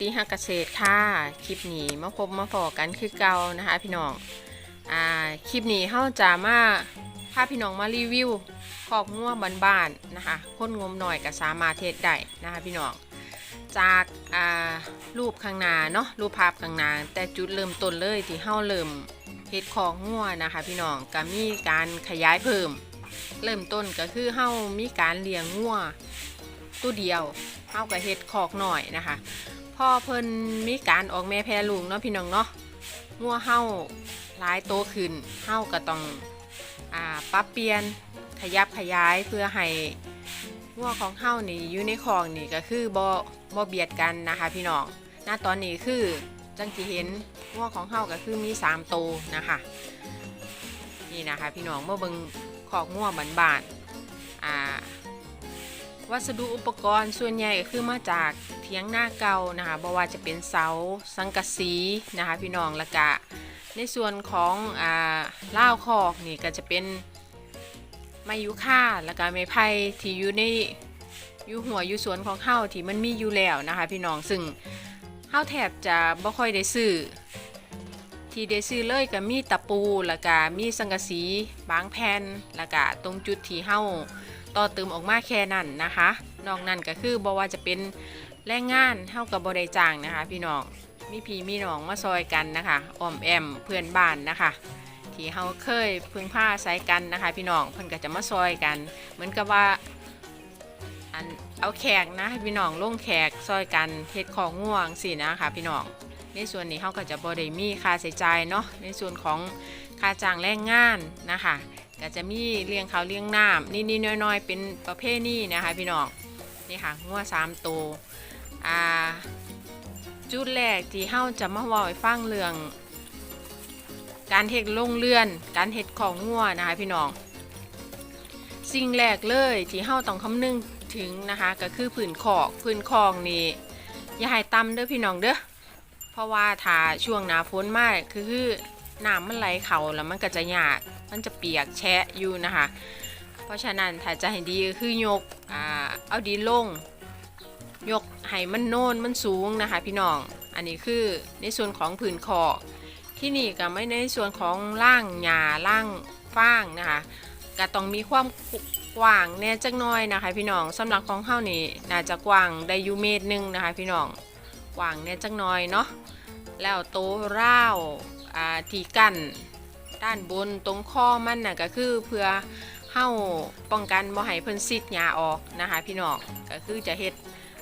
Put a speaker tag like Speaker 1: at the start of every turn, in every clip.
Speaker 1: ดีฮักเกษตรค่ะ คลิปนี้มาพบมาพอกันคือเก่านะคะ พี่น้อง อ่า คลิปนี้เฮาจะมาพาพี่น้องมารีวิวคอกงัวบ้านๆนะคะ คนงมหน่อยก็สามารถเทศได้นะคะพี่น้อง จากอ่ารูปข้างหน้าเนาะ รูปภาพข้างหน้าแต่จุดเริ่มต้นเลยที่เฮาเริ่มเฮ็ดคอกงัวนะคะ พี่น้องก็มีการขยายเพิ่ม เริ่มต้นก็คือเฮามีการเลี้ยงงัวตัวเดียวเฮาก็เฮ็ดคอกหน่อยนะคะ พ่อเพิ่นมีการออกแม่แพรลูกเนาะพี่น้องเนาะงัวเฮาหลายโตขึ้นเฮาก็ต้องอ่าปรับเปลี่ยนขยับขยายเพื่อให้งัวของเฮานี่อยู่ในคอกนี่ก็คือบ่บ่เบียดกันนะคะพี่น้องณตอนนี้คือจังที่เห็นงัวของเฮาก็คือมี3โตวนะคะนี่นะคะพี่น้องเมื่อเบิ่งคอกงัวบ้านๆอ่า วัสดุอุปกรณ์ส่วนใหญ่ก็คือมาจากเทียงหน้าเก่านะคะบ่ว่าจะเป็นเสาสังกะสีนะคะพี่น้องละกะ ในส่วนของอ่าล่าวคอกนี่ก็จะเป็นไม้ยุค่าล้วก็ไม้ไผ่ที่อยู่ในอยู่หัวอยู่สวนของเฮาที่มันมีอยู่แล้วนะคะพี่น้องซึ่งเฮาแทบจะบ่ค่อยได้ซื้อที่ได้ซื้อเลยก็มีตะปูแล้วก็มีสังกะสีบางแผ่นแล้วก็ตรงจุดที่เฮาต่อเติมออกมาแค่นั้นนะคะนอกนั้นก็คือบ่ว่าจะเป็นแรงงานเท่ากับบริจ้างนะคะ พี่น้องมีพี่มีน้องมาซอยกันนะคะออมแอมเพื่อนบ้านนะคะที่เฮาเคยพึ่งผ้าใส่กันนะคะ พี่น้องเพิ่อนก็จะมาซอยกัน เหมือนกับว่าอันเอาแขกนะพี่น้องลงแขกซอยกันเฮ็ดของง่วงสินะคะ พี่น้องในส่วนนี้เฮาก็จะบ่ได้มีค่าใช้จ่ายเนาะในส่วนของค่าจ้างแรงงานนะคะ ก็จะมีเลี้ยงเขาเลี้ยงน้ำนิดๆน้อยๆ เป็นประเภทนี้นะคะพี่น้องนี่ค่ะงัวสามตัวอ่าจุดแรกที่เฮาจะมาว่าให้ฟังเรื่อง การเฮ็ดลงเรือน การเฮ็ดของงัวนะคะพี่น้องสิ่งแรกเลยที่เฮาต้องคำนึงถึงนะคะก็คือผืนขอกผืนคองนี่อย่าให้ต่ำเด้อพี่น้องเด้อเพราะว่าถ้าช่วงหนาฝนมากคือ น้ำมันไหลเข่าแล้วมันก็จะหยากมันจะเปียกแฉะอยู่นะคะ เพราะฉะนั้นถ้าจะให้ดีคือยกอ่าเอาดินลง ยกให้มันโน่นมันสูงนะคะ พี่น้อง อันนี้คือในส่วนของผืนคอที่นี่ก็ไม่ในส่วนของล่างหญ้าล่างฟางนะคะก็ต้องมีความกว้างแน่จักหน้อยนะคะ พี่น้องสำหรับของเฮานี่น่าจะกว้างได้ยูเมตรหนึ่งนะคะ พี่น้องกว้างแน่จักหน้อยเนาะแล้วโตร่าว ที่กั้นด้านบนตรงข้อมันน่ะก็คือเพื่อเฮาป้องกันบ่ให้เพิ่นซิดหญ้าออกนะคะพี่น้องก็คือจะเฮ็ด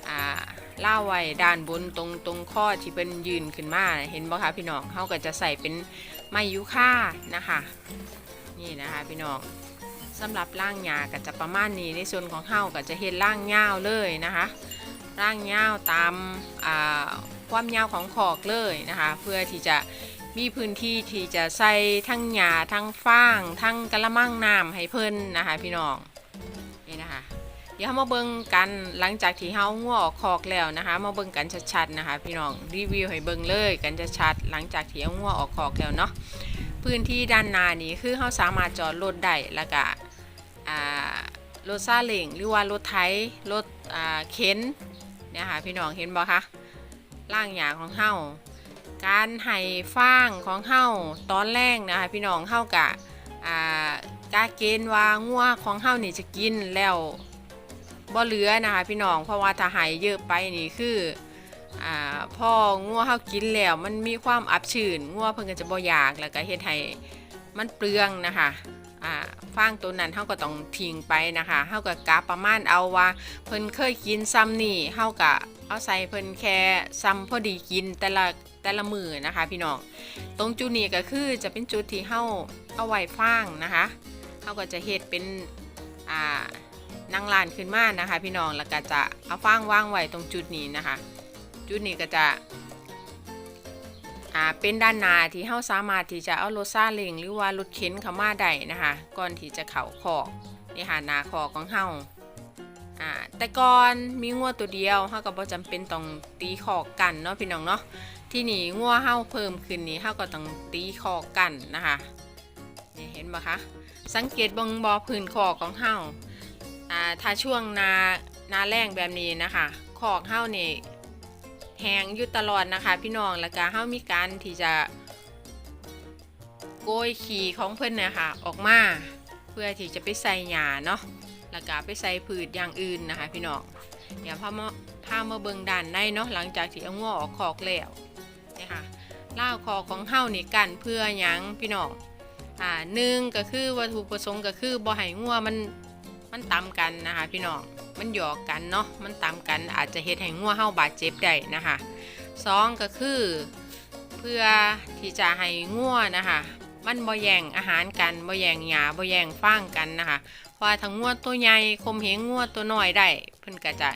Speaker 1: อ่าล่าไว้ด้านบนตรงตรงข้อที่เพิ่นยืนขึ้นมาเห็นบ่คะพี่น้องเฮาก็จะใส่เป็นไม้ยูค่านะคะนี่นะคะพี่น้องสำหรับล่างหญ้าก็จะประมาณนี้ในส่วนของเฮาก็จะเฮ็ดล่างยาวเลยนะคะล่างยาวตามอ่าความยาวของขอกเลยนะคะ เพื่อที่จะ มีพื้นที่ที่จะใส่ทั้งหญ้าทั้งฟางทั้งกระมังน้ำให้เพิ่นนะคะ พี่น้องนี่นะคะ เดี๋ยวเรามาเบิ่งกันหลังจากที่เฮางัวออกคอกแล้วนะคะ มาเบิ่งกันชัดๆนะคะ พี่น้องรีวิวให้เบิ่งเลยกันชัดๆหลังจากที่เอางัวออกคอกแล้วเนาะพื้นที่ด้านหน้านี้คือเฮาสามารถจอดรถได้แล้วก็อ่ารถซาเล้งหรือว่ารถไถรถอ่าเข็นเนี่ยค่ะพี่น้องเห็นบ่คะล่างหญ้าของเฮา การไห้ฟางของเฮาตอนแรกนะคะพี่น้องเฮากะอ่ากาเกณฑ์ว่างัวของเฮานี่จะกินแล้วบ่เหลือนะคะพี่น้องเพราะว่าถ้าไห้เยอะไปนี่คืออ่าพ่องัวเฮากินแล้วมันมีความอับชื้นงัวเพิ่นก็จะบ่อยากแล้วก็เฮ็ดให้มันเปลืองนะคะอ่าฟางตัวนั้นเฮาก็ต้องทิ้งไปนะคะเฮาก็กะประมาณเอาว่าเพิ่นเคยกินซ้ำนี่เฮาก็เอาใส่เพิ่นแค่ซ้ำพอดีกินแต่ละ แต่ละมือนะคะ พี่น้อง ตรงจุดนี้ก็คือจะเป็นจุดที่เฮาเอาไว้ฟางนะคะเฮาก็จะเฮ็ดเป็นอ่านั่งลานขึ้นมานะคะ พี่น้อง แล้วก็จะเอาฟางวางไว้ตรงจุดนี้นะคะ จุดนี้ก็จะอ่าเป็นด้านหน้าที่เฮาสามารถที่จะเอารถซาเล้งหรือว่ารถเข็นเข้ามาได้นะคะ ก่อนที่จะเข้าคอกนี่ค่ะนาคอกของเฮาอ่าแต่ก่อนมีงัวตัวเดียวเฮาก็บ่จำเป็นต้องตีขอกกันเนาะพี่น้องเนาะ ที่นี่งัวเฮาเพิ่มขึ้นนี่เฮาก็ต้องตีขอกันนะคะนี่เห็นบ่คะสังเกตบงบ่พื้นขอกของเฮาอ่าถ้าช่วงนานาแรงแบบนี้นะคะขอกเฮานี่แห้งอยู่ตลอดนะคะ พี่น้องแล้วก็เฮามีการที่จะโกยขี่ของเพิ่อนนี่ยค่ะออกมาเพื่อที่จะไปใส่หญ้าเนาะแล้วก็ไปใส่พืชอย่างอื่นนะคะ พี่น้องเดี๋ยวพามาพามาเบิ่งด้านในเนาะหลังจากที่เอาง้อออกคอกแล้ว เนี่ยค่ะล่าคอของเฮานี่กันเพื่อหยังพี่น้องอ่าหนึ่งก็คือวัตถุประสงค์ก็คือบ่ให้งัวมันมันต่ำกันนะคะพี่น้องมันหยอกกันเนาะมันตามกันอาจจะเฮ็ดให้งัวเฮาบาดเจ็บได้นะคะสองก็คือเพื่อที่จะให้งัวนะคะมันบ่แย่งอาหารกันบ่แย่งหญ้าบ่แย่งฟางกันนะคะเพราะว่าทั้งงัวตัวใหญ่คมเหงงัวตัวน้อยได้เพิ่นก็จะ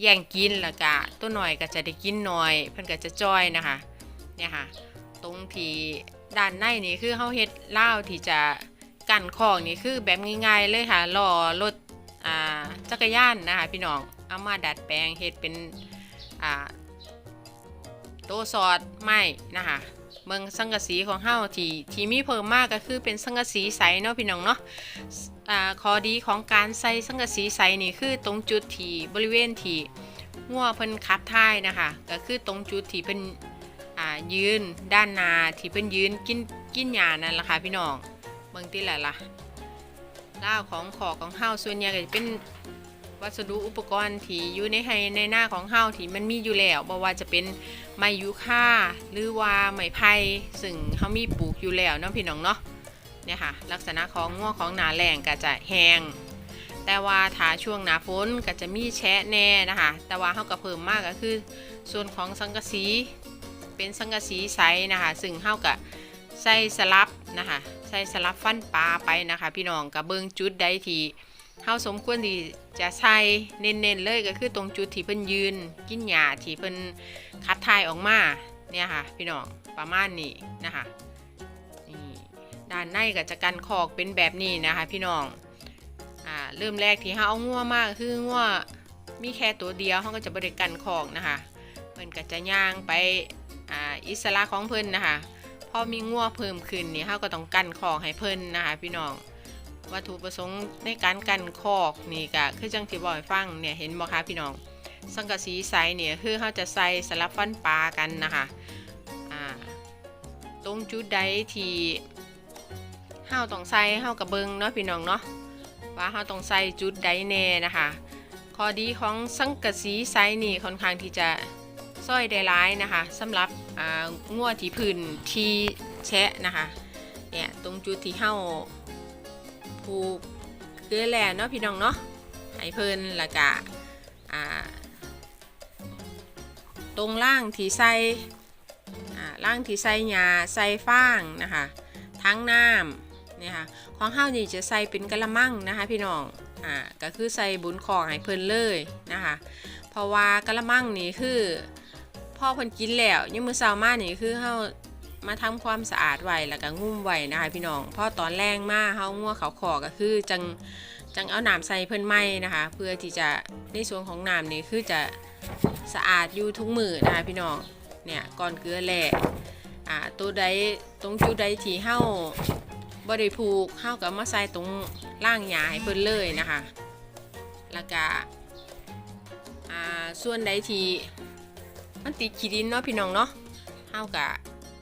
Speaker 1: แย่งกินแล้วก็ตัวน้อยก็จะได้กินน้อย เพิ่นก็จะจ้อยนะคะ เนี่ยค่ะ ตรงที่ด้านในนี่คือเฮาเฮ็ดล่าวที่จะกันคอกนี่คือแบบง่ายๆเลยค่ะล้อรถอ่าจักรยานนะคะพี่น้องเอามาดัดแปลงเฮ็ดเป็นอ่าโต๊ะสอดไม้นะคะเมืองสังกะสีของเฮาที่ที่มีเพิ่มมากก็คือเป็นสังกะสีใสเนาะพี่น้องเนาะอ่าข้อดีของการใส่สังกะสีใสนี่คือตรงจุดที่บริเวณที่งัวเพิ่นขับถ่ายนะคะก็คือตรงจุดที่เพิ่น ยืนด้านนาที่เพิ่นยืนกินกินหญ้านั่นแหละค่ะพี่น้องเบิ่งติแหละล่ะล่าของขอของเฮาส่วนใหญ่ก็จะเป็นวัสดุอุปกรณ์ที่อยู่ในให้ในหน้าของเฮาที่มันมีอยู่แล้วบ่ว่าจะเป็นไม้ยูค่าหรือว่าไม้ไผ่ซึ่งเฮามีปลูกอยู่แล้วเนาะพี่น้องเนาะเนี่ยค่ะลักษณะของงัวของหนาแรงก็จะแห้งแต่ว่าถ้าช่วงหนาฝนก็จะมีแชะแน่นะคะ แต่ว่าเฮาก็เพิ่มมากก็คือ ส่วนของสังกะสี เป็นสังกะสีใสนะคะ ซึ่งเฮาก็ใส่สลับนะคะใส่สลับฟันปลาไปนะคะ พี่น้องกับเบิงจุดใดที่เฮาสมควรที่จะใส่เน้นๆเลยก็คือตรงจุดที่เพิ่นยืน กินหญ้าที่เพิ่นขับถ่ายออกมาเนี่ยค่ะ พี่น้องประมาณนี้นะคะนี่ด้านในก็จะกันคอกเป็นแบบนี้นะคะ พี่น้องอ่าเริ่มแรกที่เฮาเอางัวมากคืองัวมีแค่ตัวเดียวเฮาก็จะบ่ได้กันคอกนะคะเพิ่นก็จะย่างไป อ่าอิสระของเพิ่นนะคะพอมีงัวเพิ่มขึ้นนี่เขาก็ต้องกันคอกให้เพิ่นนะคะพี่น้องวัตถุประสงค์ในการกันคอกนี่ก็คือจังที่บอกให้ฟังเนี่ยเห็นบ่คะพี่น้อง สังกะสีใสเนี่ยคือเขาจะใส่สลับฟันปลากันนะคะอ่าตรงจุดใดที่เฮาต้องใส่เฮากับเบิงเนาะพี่น้องเนาะว่าเฮาต้องใส่จุดใดแน่นะคะข้อดีของสังกะสีใสนี่ค่อนข้างที่จะ สร้อยได้ร้ายนะคะสำหรับอ่างัวที่พื้นที่แชะนะคะเนี่ยตรงจุดที่เฮาผูกเกลือแล่เนาะพี่น้องเนาะให้เพิ่นแล้วก็ตรงล่างที่ใส่ล่างที่ใส่หญ้าใส่ฟางนะคะทั้งน้ำเนี่ยค่ะของเฮานี่จะใส่เป็นกะละมังนะคะพี่น้องอ่าก็คือใส่บุญคองให้เพิ่นเลยนะคะเพราะว่ากะละมังนี่คือ พ่อเพิ่นกินแล้วยังมือเช้ามานี่คือเฮามาทำความสะอาดไว้แล้วก็งุ้มไว้นะคะพี่น้องพอตอนแรงมาเฮางัวเขาขอก็คือจังจังเอาน้ำใส่เพิ่นไหมนะคะ เพื่อที่จะในส่วนของน้ำนี่คือจะสะอาดอยู่ทุกมือนะคะพี่น้องเนี่ยก่อนเกลือแหล่อ่าตัวใดตรงจุดใดที่เฮาบ่ได้ผูกเฮาก็มาใส่ตรงล่างหญ้าให้เพิ่นเลยนะคะแล้วก็อ่าส่วนใดที่ มันติดขี้ดินเนาะพี่น้องเนาะเฮากะ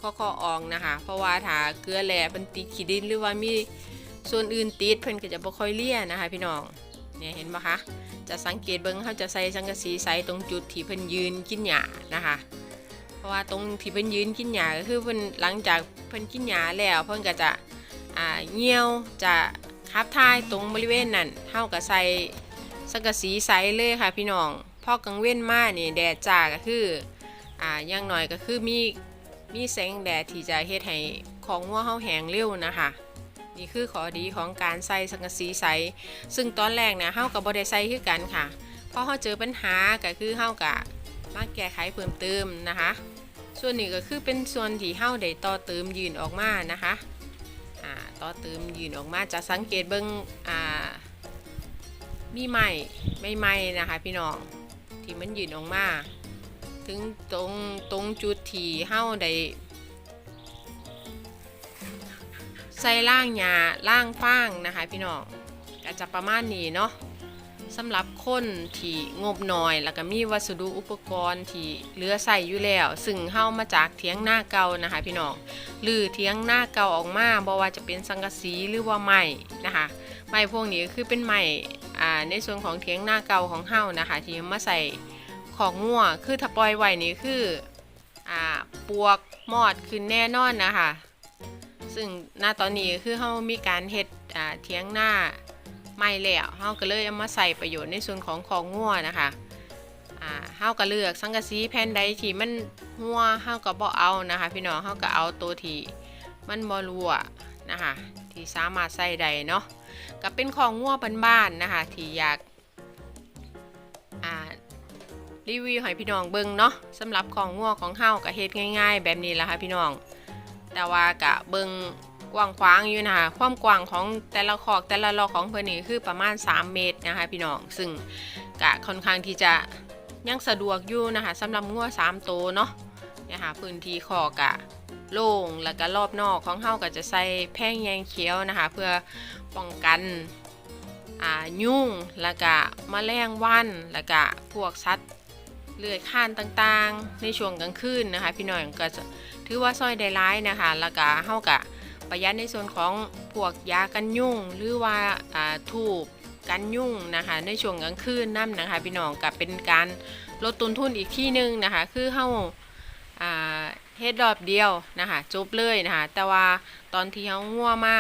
Speaker 1: ข้อข้ออองนะคะ เพราะว่าถ้าเกลือแหล่มันติดขี้ดินหรือว่ามีส่วนอื่นติดเพิ่นก็จะบ่ค่อยเลี่ยนะคะ พี่น้องเนี่ยเห็นปะคะจะสังเกตเบิ่งเขาจะใส่สังกะสีใส่ตรงจุดที่เพิ่นยืนกินหญ้านะคะ เพราะว่าตรงที่เพิ่นยืนกินหญ้าก็คือเพิ่นหลังจากเพิ่นกินหญ้าแล้วเพิ่นก็จะอ่าเหี่ยวจะขับถ่ายตรงบริเวณนั้นเฮาก็ใส่สังกะสีใส่เลยค่ะพี่น้องพอกลางเว้นมานี่แดดจ้าก็คือ อ่าอย่างหน่อยก็คือมีมีแสงแดดที่จะเฮ็ดให้ของงัวเฮาแห้งเร็วนะคะนี่คือข้อดีของการใส่สังกะสีใสซึ่งตอนแรกเนี่ยเฮากับบ่ได้ใส่คือกันค่ะพราะเฮาเจอปัญหาก็คือเฮากะมาแก้ไขเพิ่มเติมนะคะ ส่วนนี้ก็คือเป็นส่วนที่เฮาได้ต่อเติมยืนออกมานะคะอ่าต่อเติมยืนออกมาจะสังเกตเบิ่งอ่ามีไหมไม่ไหมนะคะ พี่น้องที่มันยืนออกมา ถึงตรงตรงจุดที่เฮาได้ใส่ล่างหญ้าล่างฟางนะคะพี่น้องก็จะประมาณนี้เนาะสำหรับคนที่งบน้อย แล้วก็มีวัสดุอุปกรณ์ที่เหลือใส่อยู่แล้ว ซึ่งเฮามาจากเถียงหน้าเก่านะคะพี่น้องหรือเถียงหน้าเก่าออกมาบ่ว่าจะเป็นสังกะสีหรือว่าไม้นะคะไม้พวกนี้คือเป็นไม้ในส่วนของเถียงหน้าเก่าของเฮานะคะ ที่มาใส่ ของงัวคือถ้าปล่อยไว้นี่คืออ่าปวกมอดขึ้นแน่นอนนะคะซึ่งณตอนนี้คือเฮามีการเฮ็ดอ่าเถียงหน้าไม่แล้วเฮาก็เลยเอามาใส่ประโยชน์ในส่วนของของงัวนะคะอ่าเฮาก็เลือกสังกะสีแผ่นใดที่มันหัวเฮาก็บ่เอานะคะ พี่น้องเฮาก็เอาตัวที่มันบ่รั่วนะคะที่สามารถใส่ได้เนาะก็เป็นของงัวบ้านๆนะคะที่อยาก รีวิวให้พี่น้องเบิ่งเนาะสำหรับของงัวของเฮาก็เฮ็ดง่ายๆ แบบนี้แหละค่ะพี่น้อง แต่ว่ากะเบิงกว้างขวางอยู่นะคะความกว้างของแต่ละขอกแต่ละลอกของเพื่อนนี่คือประมาณ 3 เมตรนะคะพี่น้อง ซึ่งกะค่อนข้างที่จะยังสะดวกอยู่นะคะสำหรับงัว3ตัวเนาะเนี่ยค่ะพื้นที่ขอกะโล่งแล้วก็รอบนอกของเฮาก็จะใส่แพร่งแยงเขียวนะคะ เพื่อป้องกันอ่ายุ่งแล้วก็แมลงวันแล้วก็พวกสัตว์ เลื้อยคลานต่างๆ ในช่วงกลางคืนนะคะ พี่น้องก็จะถือว่าซอยได้ร้ายนะคะ แล้วก็เฮากะประหยัดในส่วนของพวกยากันยุ่ง หรือว่าอ่าทูบกันยุ่งนะคะ ในช่วงกลางคืนนั่นนะคะ พี่น้องกับเป็นการลดต้นทุนอีกที่หนึ่งนะคะ คือเฮาอ่าเฮ็ดรอบเดียวนะคะจบเลยนะคะ แต่ว่าตอนที่เฮางัวมา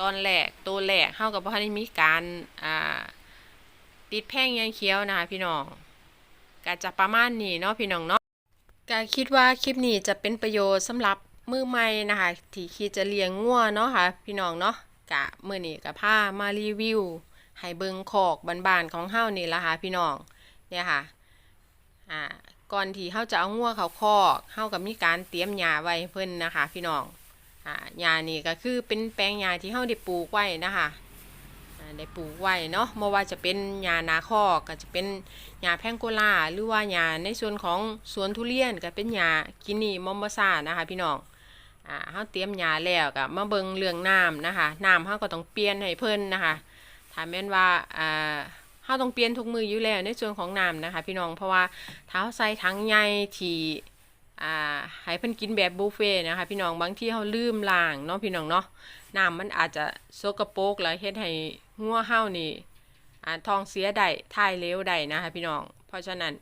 Speaker 1: ตอนแรกตัวแรกเฮากับบ่ทันได้มีการติดแพ่งยางเขียวนะคะ พี่น้อง ก็จะประมาณนี้เนาะพี่น้องเนาะก็คิดว่าคลิปนี้จะเป็นประโยชน์สำหรับมือใหม่นะคะที่คิดจะเลี้ยงงัวเนาะค่ะ พี่น้องเนาะกะมื้อนี้ก็พามารีวิวให้เบิงคอกบานๆของเฮานี่ละค่ะพี่น้องเนี่ยค่ะอ่าก่อนที่เฮาจะเอางัวเขาคอกเฮาก็มีการเตรียมหญ้าไว้เพิ่นนะคะ พี่น้องอ่าหญ้านี่ก็คือเป็นแปลงหญ้าที่เฮาได้ปลูกไว้นะคะ ได้ปลูกไว้เนาะบ่ว่าจะเป็นหญ้านาคอกก็จะเป็นหญ้าแพงโกลาหรือว่าหญ้าในส่วนของสวนทุเรียนก็เป็นหญ้ากินีมอมบาซานะคะพี่น้องอ่าเฮาเตรียมหญ้าแล้วก็มาเบิ่งเรื่องน้ำนะคะน้ำเฮาก็ต้องเปลี่ยนให้เพิ่นนะคะถ้าแม่นว่าอ่าเฮาต้องเปลี่ยนทุกมืออยู่แล้วในส่วนของน้ำนะคะ พี่น้องเพราะว่าถ้าเฮาใส่ถังใหญ่ที่ อ่าให้เพิ่นกินแบบบุฟเฟ่นะคะพี่น้องบางที่เฮาลืมล้างเนาะพี่น้องเนาะน้ำมันอาจจะสกปกแล้วเฮ็ดให้งัวเฮานี่อ่าทองเสียได้ถ่ายเลวได้นะคะพี่น้อง เพราะฉะนั้น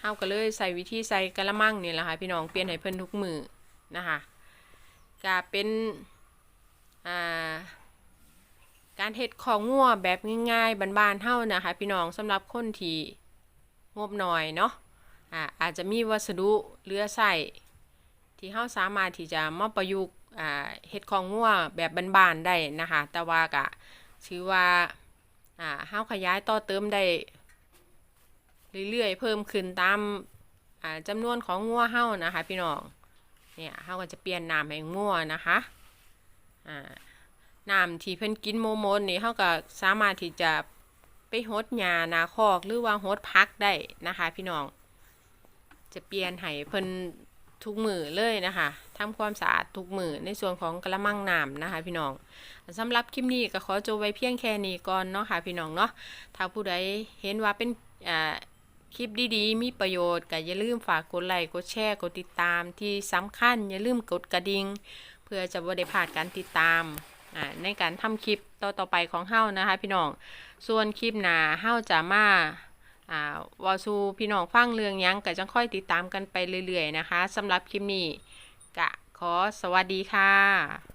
Speaker 1: เฮาก็เลยใส่วิธีใส่กระมังนี่แหละค่ะพี่น้องเปลี่ยนให้เพิ่นทุกมือนะคะก็เป็นอ่าการเฮ็ดของงัวแบบง่ายๆบ้านๆเฮานะคะพี่น้องสำหรับคนที่งบน้อยเนาะ อ่าอาจจะมีวัสดุเหลือใส่ที่เฮาสามารถที่จะมาประยุกต์อ่าเฮ็ดของงัวแบบบ้านๆได้นะคะแต่ว่าก็ถือว่าอ่าเฮาขยายต่อเติมได้เรื่อยๆเพิ่มขึ้นตามอ่าจำนวนของงัวเฮานะคะ พี่น้องเนี่ยเฮาก็จะเปลี่ยนน้ำให้งัวนะคะอ่าน้ำที่เพิ่นกินโมโมนนี่เฮาก็สามารถที่จะไปหดหญ้านาคอกหรือว่าหดพักได้นะคะ พี่น้อง จะเปลี่ยนให้เพิ่นทุกมือเลยนะคะทำความสะอาดทุกมือในส่วนของกระมังน้ำนะคะ พี่น้องสำหรับคลิปนี้ก็ขอจบไว้เพียงแค่นี้ก่อนเนาะค่ะพี่น้องเนาะถ้าผู้ใดเห็นว่าเป็นอ่าคลิปดีๆ มีประโยชน์ก็อย่าลืมฝากกดไลค์กดแชร์กดติดตามที่สำคัญ อย่าลืมกดกระดิ่งเพื่อจะบ่ได้พลาดการติดตามในการทำคลิปต่อๆไปของเฮานะคะ พี่น้องส่วนคลิปหนาเฮาจะมา อ่าวอซูพี่น้องฟังเรื่องยังก็จังค่อยติดตามกันไปเรื่อยๆนะคะสำหรับคลิปนี้กะขอสวัสดีค่ะ